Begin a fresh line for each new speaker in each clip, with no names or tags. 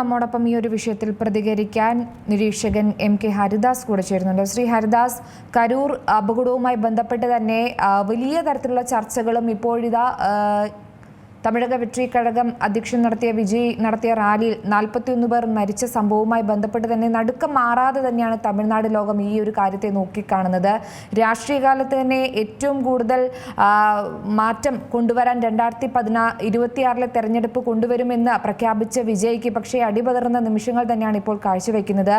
നമ്മോടൊപ്പം ഈ ഒരു വിഷയത്തിൽ പ്രതികരിക്കാൻ നിരീക്ഷകൻ എം കെ ഹരിദാസ് കൂടെ ചേരുന്നുണ്ട്. ശ്രീ ഹരിദാസ് കരൂർ അപകടവുമായി ബന്ധപ്പെട്ട് തന്നെ വലിയ തരത്തിലുള്ള ചർച്ചകളും ഇപ്പോഴിതാ തമിഴക വെട്രി കഴകം അധ്യക്ഷൻ നടത്തിയ വിജയ് നടത്തിയ റാലിയിൽ നാൽപ്പത്തിയൊന്ന് പേർ മരിച്ച സംഭവവുമായി ബന്ധപ്പെട്ട് തന്നെ നടുക്കം മാറാതെ തന്നെയാണ് തമിഴ്നാട് ലോകം ഈ ഒരു കാര്യത്തെ നോക്കിക്കാണുന്നത്. രാഷ്ട്രീയ കാലത്ത് തന്നെ ഏറ്റവും കൂടുതൽ മാറ്റം കൊണ്ടുവരാൻ രണ്ടായിരത്തി പതിനാ ഇരുപത്തിയാറിലെ തെരഞ്ഞെടുപ്പ് കൊണ്ടുവരുമെന്ന് പ്രഖ്യാപിച്ച വിജയ്ക്ക് പക്ഷേ അടിപതറുന്ന നിമിഷങ്ങൾ തന്നെയാണ് ഇപ്പോൾ കാഴ്ചവെക്കുന്നത്.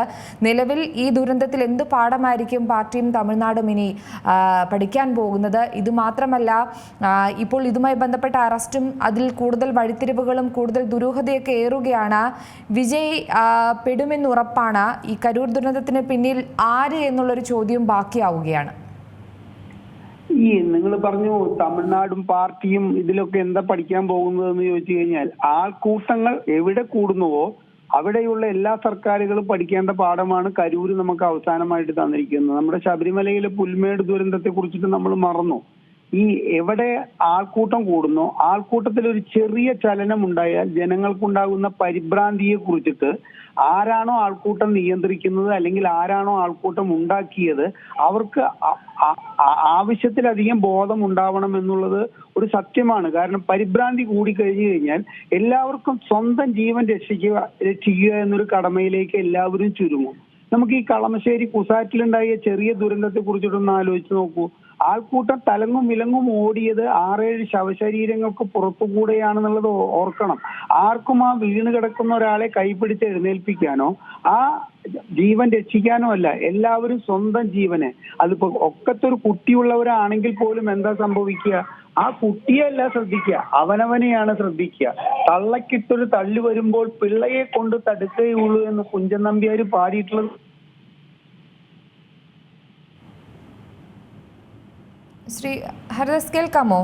നിലവിൽ ഈ ദുരന്തത്തിൽ എന്ത് പാഠമായിരിക്കും പാർട്ടിയും തമിഴ്നാടും ഇനി പഠിക്കാൻ പോകുന്നത്? ഇതുമാത്രമല്ല മാത്രമല്ല ഇപ്പോൾ ഇതുമായി ബന്ധപ്പെട്ട അറസ്റ്റും അതിൽ കൂടുതൽ വഴിത്തിരിവുകളും കൂടുതൽ ദുരൂഹതയൊക്കെ ഏറുകയാണ്. വിജയ് പെടുമെന്നുറപ്പാണ്. ഈ കരൂർ ദുരന്തത്തിന് പിന്നിൽ ആര് എന്നുള്ളൊരു ചോദ്യം ബാക്കിയാവുകയാണ്.
ഈ നിങ്ങൾ പറഞ്ഞു തമിഴ്നാടും പാർട്ടിയും ഇതിലൊക്കെ എന്താ പഠിക്കാൻ പോകുന്നത് എന്ന് ചോദിച്ചു കഴിഞ്ഞാൽ ആൾക്കൂട്ടങ്ങൾ എവിടെ കൂടുന്നുവോ അവിടെയുള്ള എല്ലാ സർക്കാരുകളും പഠിക്കേണ്ട പാഠമാണ് കരൂര് നമുക്ക് അവസാനമായിട്ട് തന്നിരിക്കുന്നത്. നമ്മുടെ ശബരിമലയിലെ പുൽമേട് ദുരന്തത്തെ കുറിച്ചിട്ട് നമ്മൾ മറന്നു. ഈ എവിടെ ആൾക്കൂട്ടം കൂടുന്നോ ആൾക്കൂട്ടത്തിൽ ഒരു ചെറിയ ചലനം ഉണ്ടായാൽ ജനങ്ങൾക്കുണ്ടാകുന്ന പരിഭ്രാന്തിയെ കുറിച്ചിട്ട് ആരാണോ ആൾക്കൂട്ടം നിയന്ത്രിക്കുന്നത് അല്ലെങ്കിൽ ആരാണോ ആൾക്കൂട്ടം ഉണ്ടാക്കിയത് അവർക്ക് ആവശ്യത്തിലധികം ബോധം ഉണ്ടാവണം എന്നുള്ളത് ഒരു സത്യമാണ്. കാരണം പരിഭ്രാന്തി കൂടി കഴിഞ്ഞു കഴിഞ്ഞാൽ എല്ലാവർക്കും സ്വന്തം ജീവൻ രക്ഷിക്കുക രക്ഷിക്കുക എന്നൊരു കടമയിലേക്ക് എല്ലാവരും ചുരുങ്ങും. നമുക്ക് ഈ കളമശ്ശേരി കുസാറ്റിലുണ്ടായ ചെറിയ ദുരന്തത്തെ കുറിച്ചിട്ടൊന്ന് ആലോചിച്ച് നോക്കൂ. ആൾക്കൂട്ടം തലങ്ങും വിലങ്ങും ഓടിയത് ആറേഴ് ശവശരീരങ്ങൾക്ക് പുറത്തുകൂടെയാണെന്നുള്ളത് ഓർക്കണം. ആർക്കും ആ വീണ് കിടക്കുന്ന ഒരാളെ കൈപിടിച്ച് എഴുന്നേൽപ്പിക്കാനോ ആ ജീവൻ രക്ഷിക്കാനോ അല്ല എല്ലാവരും സ്വന്തം ജീവനെ. അതിപ്പോ ഒക്കത്തൊരു കുട്ടിയുള്ളവരാണെങ്കിൽ പോലും എന്താ സംഭവിക്കുക? ആ കുട്ടിയല്ല ശ്രദ്ധിക്കുക. അവനവനെയാണ് ശ്രദ്ധിക്കുക. തള്ളക്കിട്ടൊരു തള്ളി വരുമ്പോൾ പിള്ളയെ കൊണ്ട് തടുക്കുകയുള്ളൂ എന്ന് കുഞ്ചൻ നമ്പ്യാർ പാടിയിട്ടുള്ളത്.
ശ്രീ ഹരിദാസ് കേൾക്കാമോ?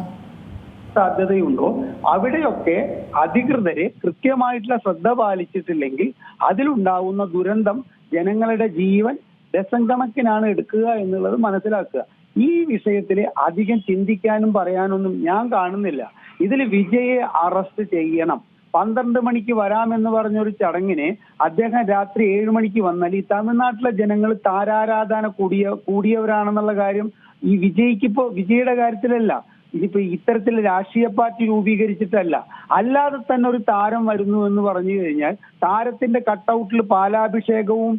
സാധ്യതയുണ്ടോ? അവിടെയൊക്കെ അധികൃതരെ കൃത്യമായിട്ടുള്ള ശ്രദ്ധ പാലിച്ചിട്ടില്ലെങ്കിൽ അതിലുണ്ടാവുന്ന ദുരന്തം ജനങ്ങളുടെ ജീവൻ ഡസൻ കണക്കിനാണ് എടുക്കുക എന്നുള്ളത് മനസ്സിലാക്കുക. ഈ വിഷയത്തിൽ അധികം ചിന്തിക്കാനും പറയാനൊന്നും ഞാൻ കാണുന്നില്ല. ഇതിൽ വിജയെ അറസ്റ്റ് ചെയ്യണം. പന്ത്രണ്ട് മണിക്ക് വരാമെന്ന് പറഞ്ഞൊരു ചടങ്ങിനെ അദ്ദേഹം രാത്രി ഏഴ് മണിക്ക് വന്നാൽ ഈ തമിഴ്നാട്ടിലെ ജനങ്ങൾ താരാരാധന കൂടിയ കൂടിയവരാണെന്നുള്ള കാര്യം ഈ വിജയ്ക്ക് ഇപ്പോ വിജയുടെ കാര്യത്തിലല്ല. ഇതിപ്പോ ഇത്തരത്തിൽ രാഷ്ട്രീയ പാർട്ടി രൂപീകരിച്ചിട്ടല്ല. അല്ലാതെ തന്നെ ഒരു താരം വരുന്നു എന്ന് പറഞ്ഞു കഴിഞ്ഞാൽ താരത്തിന്റെ കട്ടൗട്ടിൽ പാലാഭിഷേകവും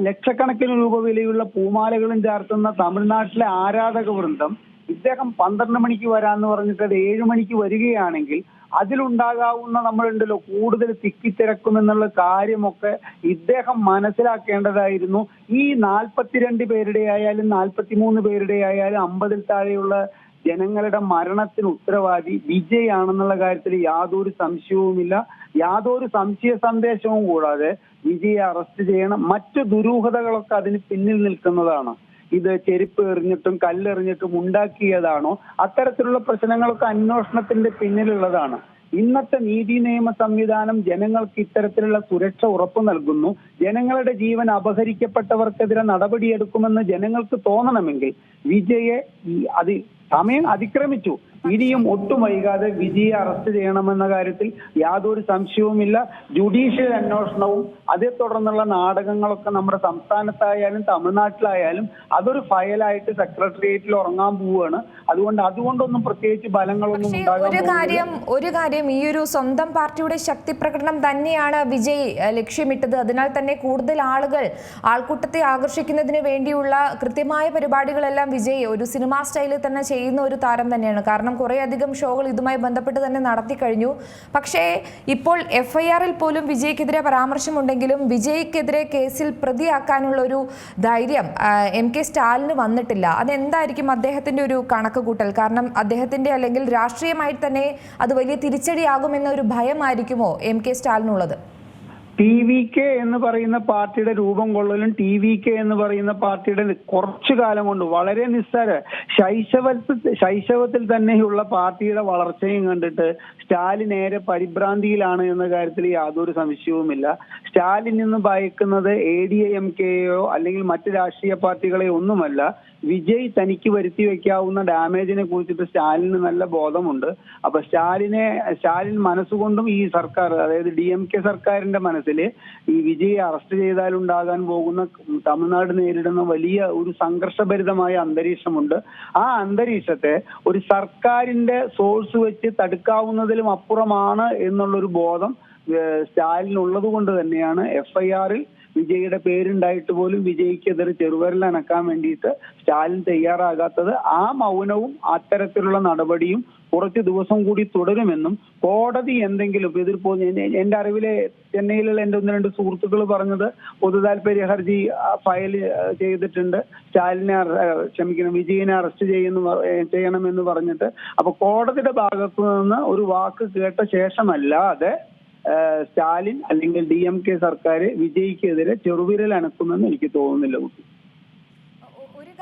ലക്ഷക്കണക്കിന് രൂപ വിലയുള്ള പൂമാലകളും ചേർത്തുന്ന തമിഴ്നാട്ടിലെ ആരാധക വൃന്ദം ഇദ്ദേഹം പന്ത്രണ്ട് മണിക്ക് വരാന്ന് പറഞ്ഞിട്ട് അത് ഏഴ് മണിക്ക് വരികയാണെങ്കിൽ അതിലുണ്ടാകാവുന്ന നമ്മളുണ്ടല്ലോ കൂടുതൽ തിക്കിത്തിരക്കുമെന്നുള്ള കാര്യമൊക്കെ ഇദ്ദേഹം മനസ്സിലാക്കേണ്ടതായിരുന്നു. ഈ നാൽപ്പത്തിരണ്ട് പേരുടെ ആയാലും നാൽപ്പത്തിമൂന്ന് പേരുടെ ആയാലും അമ്പതിൽ താഴെയുള്ള ജനങ്ങളുടെ മരണത്തിന് ഉത്തരവാദി വിജയ് ആണെന്നുള്ള കാര്യത്തിൽ യാതൊരു സംശയവുമില്ല. യാതൊരു സംശയ സന്ദേശവും കൂടാതെ വിജയെ അറസ്റ്റ് ചെയ്യണം. മറ്റു ദുരൂഹതകളൊക്കെ അതിന് പിന്നിൽ നിൽക്കുന്നതാണ്. ഇത് ചെരുപ്പ് എറിഞ്ഞിട്ടും കല്ലെറിഞ്ഞിട്ടും ഉണ്ടാക്കിയതാണോ? അത്തരത്തിലുള്ള പ്രശ്നങ്ങളൊക്കെ അന്വേഷണത്തിന്റെ പിന്നിലുള്ളതാണ്. ഇന്നത്തെ നീതി നിയമ സംവിധാനം ജനങ്ങൾക്ക് ഇത്തരത്തിലുള്ള സുരക്ഷ ഉറപ്പു നൽകുന്നു. ജനങ്ങളുടെ ജീവൻ അപഹരിക്കപ്പെട്ടവർക്കെതിരെ നടപടിയെടുക്കുമെന്ന് ജനങ്ങൾക്ക് തോന്നണമെങ്കിൽ വിജയെ അത് സമയം അതിക്രമിച്ചു. ഇനിയും ഒട്ടും വൈകാതെ വിജിയെ അറസ്റ്റ് ചെയ്യണമെന്ന കാര്യത്തിൽ യാതൊരു സംശയവുമില്ല. ജുഡീഷ്യൽ അന്വേഷണവും അതേ തുടർന്നുള്ള നാടകങ്ങളൊക്കെ നമ്മുടെ സംസ്ഥാനത്തായാലും തമിഴ്നാട്ടിലായാലും അതൊരു ഫയലായിട്ട് സെക്രട്ടേറിയറ്റിൽ ഉറങ്ങാൻ പോവുകയാണ്. അതുകൊണ്ട് അതുകൊണ്ടൊന്നും പ്രത്യേകിച്ച് ഫലങ്ങളൊന്നും
ഒരു കാര്യം ഒരു കാര്യം ഈ ഒരു സ്വന്തം പാർട്ടിയുടെ ശക്തി പ്രകടനം തന്നെയാണ് വിജയ് ലക്ഷ്യമിട്ടത്. അതിനാൽ തന്നെ കൂടുതൽ ആളുകൾ ആൾക്കൂട്ടത്തെ ആകർഷിക്കുന്നതിന് വേണ്ടിയുള്ള കൃത്യമായ പരിപാടികളെല്ലാം വിജയ് ഒരു സിനിമാ സ്റ്റൈലിൽ തന്നെ ചെയ്യുന്ന ഒരു താരം തന്നെയാണ്. കാരണം കുറേ അധികം ഷോകൾ ഇതുമായി ബന്ധപ്പെട്ട് തന്നെ നടത്തി കഴിഞ്ഞു. പക്ഷേ ഇപ്പോൾ എഫ് ഐ ആറിൽ പോലും വിജയ്ക്കെതിരെ പരാമർശമുണ്ടെങ്കിലും വിജയ്ക്കെതിരെ കേസിൽ പ്രതിയാക്കാനുള്ള ഒരു ധൈര്യം എം കെ സ്റ്റാലിന് വന്നിട്ടില്ല. അതെന്തായിരിക്കും അദ്ദേഹത്തിന്റെ ഒരു കണക്ക് കൂട്ടൽ കാരണം അദ്ദേഹത്തിന്റെ അല്ലെങ്കിൽ രാഷ്ട്രീയമായി തന്നെ അത് വലിയ തിരിച്ചടിയാകുമെന്ന ഒരു ഭയമായിരിക്കുമോ എം കെ സ്റ്റാലിനുള്ളത്?
ടി വി കെ എന്ന് പറയുന്ന പാർട്ടിയുടെ രൂപം കൊള്ളലും ടി വി കെ എന്ന് പറയുന്ന പാർട്ടിയുടെ കുറച്ചു കാലം കൊണ്ട് വളരെ നിസ്സാര ശൈശവത്തിൽ ശൈശവത്തിൽ തന്നെയുള്ള പാർട്ടിയുടെ വളർച്ചയും കണ്ടിട്ട് സ്റ്റാലിൻ ഏറെ പരിഭ്രാന്തിയിലാണ് എന്ന കാര്യത്തിൽ യാതൊരു സംശയവുമില്ല. സ്റ്റാലിൻ നിന്ന് ഭയക്കുന്നത് എ ഡി എം കെയോ അല്ലെങ്കിൽ മറ്റ് രാഷ്ട്രീയ പാർട്ടികളെയോ ഒന്നുമല്ല. വിജയ് തനിക്ക് വരുത്തി വെക്കാവുന്ന ഡാമേജിനെ കുറിച്ചിട്ട് സ്റ്റാലിന് നല്ല ബോധമുണ്ട്. അപ്പൊ സ്റ്റാലിനെ സ്റ്റാലിൻ മനസ്സുകൊണ്ടും ഈ സർക്കാർ അതായത് ഡി എം കെ സർക്കാരിന്റെ മനസ്സിൽ ഈ വിജയ് അറസ്റ്റ് ചെയ്താൽ ഉണ്ടാകാൻ പോകുന്ന തമിഴ്നാട് നേരിടുന്ന വലിയ ഒരു സംഘർഷഭരിതമായ അന്തരീക്ഷമുണ്ട്. ആ അന്തരീക്ഷത്തെ ഒരു സർക്കാരിന്റെ സോഴ്സ് വെച്ച് തടുക്കാവുന്നതിലും അപ്പുറമാണ് എന്നുള്ളൊരു ബോധം സ്റ്റാലിനുള്ളത് കൊണ്ട് തന്നെയാണ് എഫ് ഐ ആറിൽ വിജയുടെ പേരുണ്ടായിട്ട് പോലും വിജയ്ക്കെതിരെ ചെറുവിരൽ അനക്കാൻ വേണ്ടിയിട്ട് സ്റ്റാലിൻ തയ്യാറാകാത്തത് ആ മൗനവും അത്തരത്തിലുള്ള നടപടിയും കുറച്ച് ദിവസം കൂടി തുടരുമെന്നും കോടതി എന്തെങ്കിലും എതിർപ്പോ എന്റെ അറിവിലെ ചെന്നൈയിലുള്ള എന്റെ ഒന്ന് രണ്ട് സുഹൃത്തുക്കൾ പറഞ്ഞത് പൊതു താല്പര്യ ഹർജി ഫയൽ ചെയ്തിട്ടുണ്ട്. സ്റ്റാലിനെ ക്ഷമിക്കണം വിജയനെ അറസ്റ്റ് ചെയ്യുന്നു ചെയ്യണമെന്ന് പറഞ്ഞിട്ട്. അപ്പൊ കോടതിയുടെ ഭാഗത്തു നിന്ന് ഒരു വാക്ക് കേട്ട ശേഷമല്ലാതെ സ്റ്റാലിൻ അല്ലെങ്കിൽ ഡി എം കെ സർക്കാർ വിജയിക്കെതിരെ ചെറുവിരൽ അനക്കുമെന്ന് എനിക്ക് തോന്നുന്നില്ല കുട്ടി.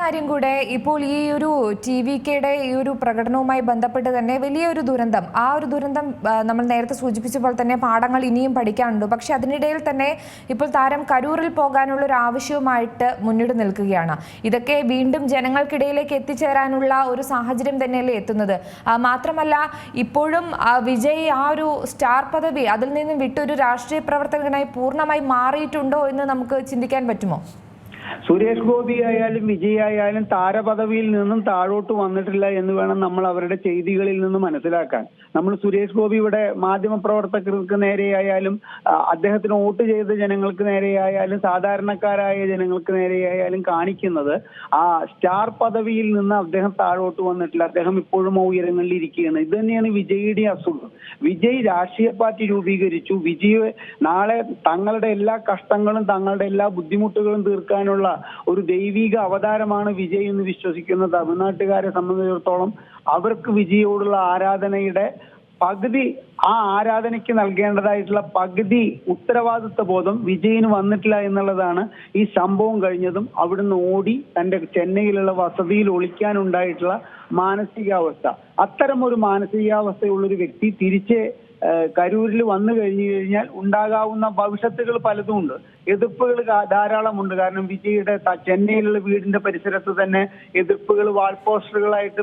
കാര്യം കൂടെ ഇപ്പോൾ ഈ ഒരു ടി വി കെയുടെ ഈ ഒരു പ്രകടനവുമായി ബന്ധപ്പെട്ട് തന്നെ വലിയൊരു ദുരന്തം. ആ ഒരു ദുരന്തം നമ്മൾ നേരത്തെ സൂചിപ്പിച്ച പോലെ തന്നെ പാഠങ്ങൾ ഇനിയും പഠിക്കാനുണ്ട്. പക്ഷെ അതിനിടയിൽ തന്നെ ഇപ്പോൾ താരം കരൂറിൽ പോകാനുള്ള ഒരു ആവശ്യവുമായിട്ട് മുന്നിട്ട് നിൽക്കുകയാണ്. ഇതൊക്കെ വീണ്ടും ജനങ്ങൾക്കിടയിലേക്ക് എത്തിച്ചേരാനുള്ള ഒരു സാഹചര്യം തന്നെയല്ലേ എത്തുന്നത്. മാത്രമല്ല ഇപ്പോഴും വിജയ് ആ ഒരു സ്റ്റാർ പദവി അതിൽ നിന്നും വിട്ടൊരു രാഷ്ട്രീയ പ്രവർത്തകനായി പൂർണമായി മാറിയിട്ടുണ്ടോ എന്ന് നമുക്ക് ചിന്തിക്കാൻ പറ്റുമോ?
സുരേഷ് ഗോപി ആയാലും വിജയ് ആയാലും താരപദവിയിൽ നിന്നും താഴോട്ട് വന്നിട്ടില്ല എന്ന് വേണം നമ്മൾ അവരുടെ ചെയ്തികളിൽ നിന്ന് മനസ്സിലാക്കാൻ. നമ്മൾ സുരേഷ് ഗോപി ഇവിടെ മാധ്യമ പ്രവർത്തകർക്ക് നേരെയായാലും അദ്ദേഹത്തിന് വോട്ട് ചെയ്ത ജനങ്ങൾക്ക് നേരെയായാലും സാധാരണക്കാരായ ജനങ്ങൾക്ക് നേരെയായാലും കാണിക്കുന്നത് ആ സ്റ്റാർ പദവിയിൽ നിന്ന് അദ്ദേഹം താഴോട്ട് വന്നിട്ടില്ല. അദ്ദേഹം ഇപ്പോഴും ആ ഉയരങ്ങളിൽ ഇരിക്കുകയാണ്. ഇത് തന്നെയാണ് വിജയുടെ അസുഖം. വിജയ് രാഷ്ട്രീയ പാർട്ടി രൂപീകരിച്ചു. വിജയ് നാളെ തങ്ങളുടെ എല്ലാ കഷ്ടങ്ങളും തങ്ങളുടെ എല്ലാ ബുദ്ധിമുട്ടുകളും തീർക്കാനുള്ള ഒരു ദൈവിക അവതാരമാണ് വിജയ് എന്ന് വിശ്വസിക്കുന്ന തമിഴ്നാട്ടുകാരെ സംബന്ധിച്ചിടത്തോളം അവർക്ക് വിജയോടുള്ള ആരാധനയുടെ പകുതി ആ ആരാധനയ്ക്ക് നൽകേണ്ടതായിട്ടുള്ള പകുതി ഉത്തരവാദിത്വ ബോധം വിജയിന് വന്നിട്ടില്ല എന്നുള്ളതാണ് ഈ സംഭവം കഴിഞ്ഞതും അവിടുന്ന് ഓടി തന്റെ ചെന്നൈയിലുള്ള വസതിയിൽ ഒളിക്കാനുണ്ടായിട്ടുള്ള മാനസികാവസ്ഥ. അത്തരം ഒരു മാനസികാവസ്ഥയുള്ള ഒരു വ്യക്തി തിരിച്ച് കരൂരിൽ വന്നു കഴിഞ്ഞു കഴിഞ്ഞാൽ ഉണ്ടാകാവുന്ന ഭവിഷ്യത്തുകൾ പലതും ഉണ്ട്. എതിർപ്പുകൾ ധാരാളമുണ്ട് കാരണം വിജയുടെ ചെന്നൈയിലുള്ള വീടിന്റെ പരിസരത്ത് തന്നെ എതിർപ്പുകൾ വാൾ പോസ്റ്ററുകളായിട്ട്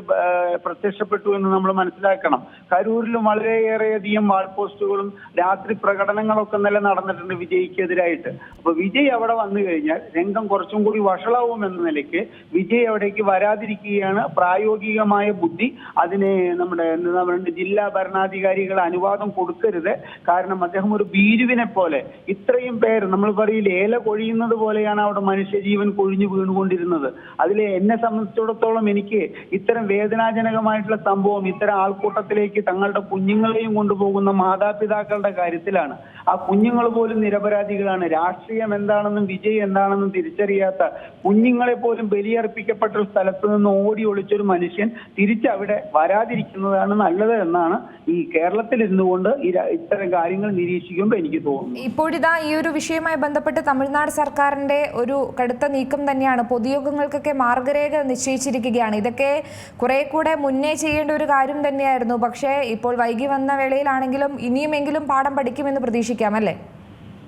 പ്രത്യക്ഷപ്പെട്ടു എന്ന് നമ്മൾ മനസ്സിലാക്കണം. കരൂരിലും വളരെയേറെയധികം വാൾ പോസ്റ്റുകളും രാത്രി പ്രകടനങ്ങളൊക്കെ നില നടന്നിട്ടുണ്ട് വിജയ്ക്കെതിരായിട്ട്. അപ്പൊ വിജയ് അവിടെ വന്നു കഴിഞ്ഞാൽ രംഗം കുറച്ചും കൂടി വഷളാവും എന്ന നിലയ്ക്ക് വിജയ് അവിടേക്ക് വരാതിരിക്കുകയാണ് പ്രായോഗികമായ ബുദ്ധി. അതിനെ നമ്മുടെ പറയുക ജില്ലാ ഭരണാധികാരികൾ അനുവാദം കൊടുക്കരുത്. കാരണം അദ്ദേഹം ഒരു ഭീരുവിനെ പോലെ. ഇത്രയും പേര് നമ്മൾ പറയില്ല ഏല കൊഴിയുന്നത് പോലെയാണ് അവിടെ മനുഷ്യജീവൻ കൊഴിഞ്ഞു വീണുകൊണ്ടിരുന്നത്. അതിൽ എന്നെ സംബന്ധിച്ചിടത്തോളം എനിക്ക് ഇത്തരം വേദനാജനകമായിട്ടുള്ള സംഭവം ഇത്തരം ആൾക്കൂട്ടത്തിലേക്ക് തങ്ങളുടെ കുഞ്ഞുങ്ങളെയും കൊണ്ടുപോകുന്ന മാതാപിതാക്കളുടെ കാര്യത്തിലാണ്. ആ കുഞ്ഞുങ്ങൾ പോലും നിരപരാധികളാണ്. രാഷ്ട്രീയം എന്താണെന്നും വിജയം എന്താണെന്നും തിരിച്ചറിയാത്ത കുഞ്ഞുങ്ങളെ പോലും ബലിയർപ്പിക്കപ്പെട്ട ഒരു സ്ഥലത്ത് നിന്ന് ഓടി ഒളിച്ചൊരു മനുഷ്യൻ തിരിച്ചവിടെ വരാതിരിക്കുന്നതാണ് നല്ലത് എന്നാണ് ഈ കേരളത്തിൽ ഇരുന്നുകൊണ്ട് ര- ഇത്തരം കാര്യങ്ങൾ നിരീക്ഷിക്കുമ്പോൾ എനിക്ക് തോന്നുന്നു.
ഇപ്പോഴിതാ ഈ ഒരു വിഷയവുമായി ബന്ധപ്പെട്ട് തമിഴ്നാട് സർക്കാരിന്റെ ഒരു കടുത്ത നീക്കം തന്നെയാണ്. പൊതുയോഗങ്ങൾക്കൊക്കെ മാർഗരേഖ നിശ്ചയിച്ചിരിക്കുകയാണ്. ഇതൊക്കെ കുറെ കൂടെ മുന്നേ ചെയ്യേണ്ട ഒരു കാര്യം തന്നെയായിരുന്നു. പക്ഷേ ഇപ്പോൾ വൈകി വന്ന വേളയിലാണെങ്കിലും ഇനിയുമെങ്കിലും പാഠം പഠിക്കുമെന്ന് പ്രതീക്ഷിക്കാം അല്ലേ?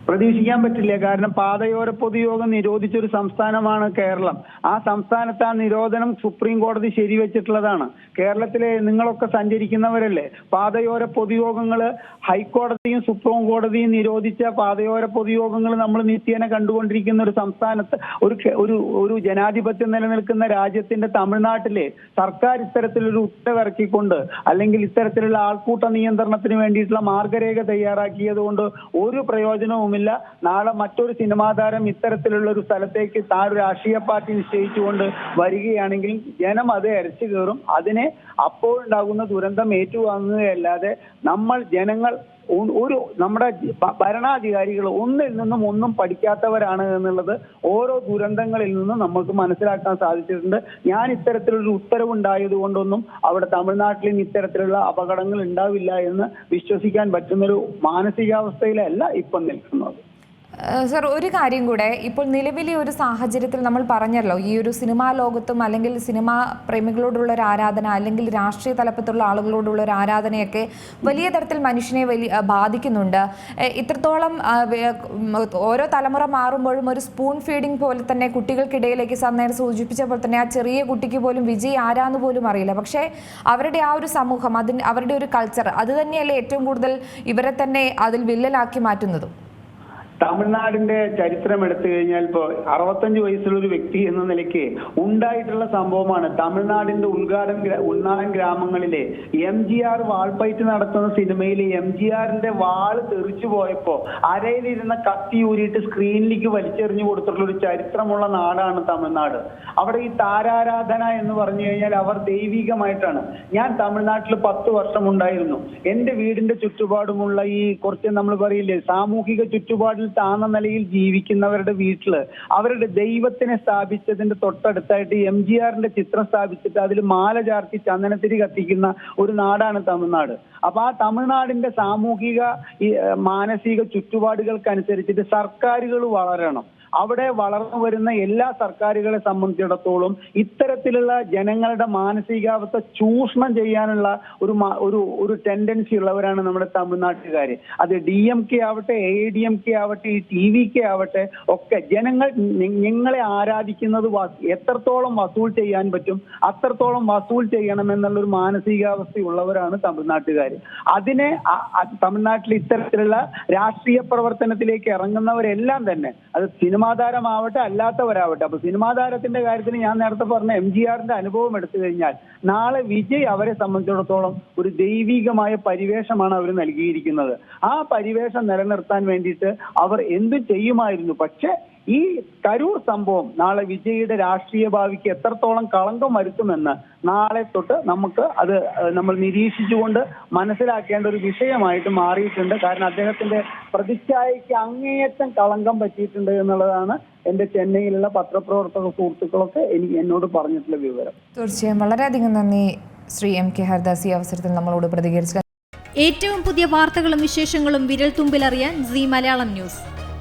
പ്രതീക്ഷിക്കാൻ പറ്റില്ല. കാരണം പാതയോര പൊതുയോഗം നിരോധിച്ച ഒരു സംസ്ഥാനമാണ് കേരളം. ആ സംസ്ഥാനത്ത് ആ നിരോധനം സുപ്രീം കോടതി ശരിവെച്ചിട്ടുള്ളതാണ്. കേരളത്തിലെ നിങ്ങളൊക്കെ സഞ്ചരിക്കുന്നവരല്ലേ? പാതയോര പൊതുയോഗങ്ങൾ ഹൈക്കോടതിയും സുപ്രീം കോടതിയും നിരോധിച്ച പാതയോര പൊതുയോഗങ്ങൾ നമ്മൾ നിത്യേന കണ്ടുകൊണ്ടിരിക്കുന്ന ഒരു സംസ്ഥാനത്ത് ഒരു ഒരു ഒരു ജനാധിപത്യം നിലനിൽക്കുന്ന രാജ്യത്തിന്റെ തമിഴ്നാട്ടിലെ സർക്കാർ ഇത്തരത്തിലൊരു ഉത്തരവിറക്കിക്കൊണ്ട് അല്ലെങ്കിൽ ഇത്തരത്തിലുള്ള ആൾക്കൂട്ട നിയന്ത്രണത്തിന് വേണ്ടിയിട്ടുള്ള മാർഗരേഖ തയ്യാറാക്കിയത് കൊണ്ട് ഒരു പ്രയോജനവുമില്ല നാളെ മറ്റൊരു സിനിമാ താരം ഇത്തരത്തിലുള്ള ഒരു സ്ഥലത്തേക്ക് താൻ രാഷ്ട്രീയ പാർട്ടി നിശ്ചയിച്ചുകൊണ്ട് വരികയാണെങ്കിൽ ജനം അത് അരച്ചു കയറും. അതിനെ അപ്പോഴുണ്ടാകുന്ന ദുരന്തം ഏറ്റുവാങ്ങുകയല്ലാതെ നമ്മൾ ജനങ്ങൾ ഒരു നമ്മുടെ ഭരണാധികാരികൾ ഒന്നിൽ നിന്നും ഒന്നും പഠിക്കാത്തവരാണ് എന്നുള്ളത് ഓരോ ദുരന്തങ്ങളിൽ നിന്നും നമുക്ക് മനസ്സിലാക്കാൻ സാധിച്ചിട്ടുണ്ട്. ഞാൻ ഇത്തരത്തിലൊരു ഉത്തരവുണ്ടായത് കൊണ്ടൊന്നും അവിടെ തമിഴ്നാട്ടിലും ഇത്തരത്തിലുള്ള അപകടങ്ങൾ ഉണ്ടാവില്ല എന്ന് വിശ്വസിക്കാൻ പറ്റുന്നൊരു മാനസികാവസ്ഥയിലല്ല ഇപ്പം നിൽക്കുന്നത്.
സർ ഒരു കാര്യം കൂടെ. ഇപ്പോൾ നിലവിലെ ഒരു സാഹചര്യത്തിൽ നമ്മൾ പറഞ്ഞല്ലോ ഈ ഒരു സിനിമാ ലോകത്തും അല്ലെങ്കിൽ സിനിമാ പ്രേമികളോടുള്ള ഒരു ആരാധന അല്ലെങ്കിൽ രാഷ്ട്രീയ തലപ്പത്തുള്ള ആളുകളോടുള്ള ഒരു ആരാധനയൊക്കെ വലിയ തരത്തിൽ മനുഷ്യനെ വലിയ ബാധിക്കുന്നുണ്ട്. ഇത്രത്തോളം ഓരോ തലമുറ മാറുമ്പോഴും ഒരു സ്പൂൺ ഫീഡിംഗ് പോലെ തന്നെ കുട്ടികൾക്കിടയിലേക്ക് സർ നേരെ സൂചിപ്പിച്ച പോലെ തന്നെ ആ ചെറിയ കുട്ടിക്ക് പോലും വിജയ് ആരാന്ന് പോലും അറിയില്ല. പക്ഷേ അവരുടെ ആ ഒരു സമൂഹം അതിന് അവരുടെ ഒരു കൾച്ചർ അത് തന്നെയല്ലേ ഏറ്റവും കൂടുതൽ ഇവരെ തന്നെ അതിൽ വില്ലലാക്കി മാറ്റുന്നതും?
തമിഴ്നാടിന്റെ ചരിത്രം എടുത്തു കഴിഞ്ഞാൽ ഇപ്പോ അറുപത്തഞ്ച് വയസ്സുള്ള ഒരു വ്യക്തി എന്ന നിലയ്ക്ക് ഉണ്ടായിട്ടുള്ള സംഭവമാണ് തമിഴ്നാടിന്റെ ഉദ്ഘാടന ഉൾനാടൻ ഗ്രാമങ്ങളിലെ എം ജി ആർ വാൾപ്പയറ്റ് നടത്തുന്ന സിനിമയിൽ എം ജി ആറിന്റെ വാൾ തെറിച്ചു പോയപ്പോ അരയിലിരുന്ന കത്തി ഊരിയിട്ട് സ്ക്രീനിലേക്ക് വലിച്ചെറിഞ്ഞു കൊടുത്തിട്ടുള്ള ഒരു ചരിത്രമുള്ള നാടാണ് തമിഴ്നാട്. അവിടെ ഈ താരാരാധന എന്ന് പറഞ്ഞു കഴിഞ്ഞാൽ അവർ ദൈവികമായിട്ടാണ്. ഞാൻ തമിഴ്നാട്ടിൽ പത്ത് വർഷം ഉണ്ടായിരുന്നു. എന്റെ വീടിന്റെ ചുറ്റുപാടുമുള്ള ഈ കുറച്ച് നമ്മൾ പറയില്ലേ സാമൂഹിക ചുറ്റുപാടിൽ താന്ന നിലയിൽ ജീവിക്കുന്നവരുടെ വീട്ടിൽ അവരുടെ ദൈവത്തിനെ സ്ഥാപിച്ചതിന്റെ തൊട്ടടുത്തായിട്ട് എം ജി ആറിന്റെ ചിത്രം സ്ഥാപിച്ചിട്ട് അതിൽ മാല ചാർത്തി ചന്ദനത്തിരി കത്തിക്കുന്ന ഒരു നാടാണ് തമിഴ്നാട്. അപ്പൊ ആ തമിഴ്നാടിന്റെ സാമൂഹിക മാനസിക ചുറ്റുപാടുകൾക്ക് മാനസിക ചുറ്റുപാടുകൾക്കനുസരിച്ചിട്ട് സർക്കാരുകൾ വളരണം. അവിടെ വളർന്നു വരുന്ന എല്ലാ സർക്കാരുകളെ സംബന്ധിച്ചിടത്തോളം ഇത്തരത്തിലുള്ള ജനങ്ങളുടെ മാനസികാവസ്ഥ ചൂഷണം ചെയ്യാനുള്ള ഒരു ഒരു ഒരു ടെൻഡൻസി ഉള്ളവരാണ് നമ്മുടെ തമിഴ്നാട്ടുകാര്. അത് ഡി എം കെ ആവട്ടെ എ ഡി എം കെ ആവട്ടെ ഈ ടി വി കെ ആവട്ടെ ഒക്കെ ജനങ്ങൾ നിങ്ങളെ ആരാധിക്കുന്നത് എത്രത്തോളം വസൂൾ ചെയ്യാൻ പറ്റും അത്രത്തോളം വസൂൾ ചെയ്യണം എന്നുള്ള ഒരു മാനസികാവസ്ഥ ഉള്ളവരാണ് തമിഴ്നാട്ടുകാർ അതിനെ തമിഴ്നാട്ടിൽ ഇത്തരത്തിലുള്ള രാഷ്ട്രീയ പ്രവർത്തനത്തിലേക്ക് ഇറങ്ങുന്നവരെല്ലാം തന്നെ അത് സിനിമാതാരമാവട്ടെ അല്ലാത്തവരാവട്ടെ. അപ്പൊ സിനിമാതാരത്തിന്റെ കാര്യത്തിൽ ഞാൻ നേരത്തെ പറഞ്ഞ എം ജി ആറിന്റെ അനുഭവം എടുത്തു കഴിഞ്ഞാൽ നാളെ വിജയ് അവരെ സംബന്ധിച്ചിടത്തോളം ഒരു ദൈവികമായ പരിവേഷമാണ് അവർ നൽകിയിരിക്കുന്നത്. ആ പരിവേഷം നിലനിർത്താൻ വേണ്ടിയിട്ട് അവർ എന്ത് ചെയ്യുമായിരുന്നു? പക്ഷെ ഈ കരൂർ സംഭവം നാളെ വിജയിയുടെ രാഷ്ട്രീയ ഭാവിക്ക് എത്രത്തോളം കളങ്കം വരുത്തുമെന്ന് നാളെ തൊട്ട് നമുക്ക് അത് നമ്മൾ നിരീക്ഷിച്ചുകൊണ്ട് മനസ്സിലാക്കേണ്ട ഒരു വിഷയമായിട്ട് മാറിയിട്ടുണ്ട്. കാരണം അദ്ദേഹത്തിന്റെ പ്രതിച്ഛായയ്ക്ക് അങ്ങേയറ്റം കളങ്കം പറ്റിയിട്ടുണ്ട് എന്നുള്ളതാണ് എന്റെ ചെന്നൈയിലുള്ള പത്രപ്രവർത്തക സുഹൃത്തുക്കളൊക്കെ എനിക്ക് എന്നോട് പറഞ്ഞിട്ടുള്ള വിവരം.
തീർച്ചയായും. വളരെയധികം നന്ദി ശ്രീ എം കെ ഹർദാസ് ഈ അവസരത്തിൽ നമ്മളോട് പ്രതികരിച്ചു.
ഏറ്റവും പുതിയ വാർത്തകളും വിശേഷങ്ങളും വിരൽ തുമ്പിലറിയാൻ സി മലയാളം ന്യൂസ്.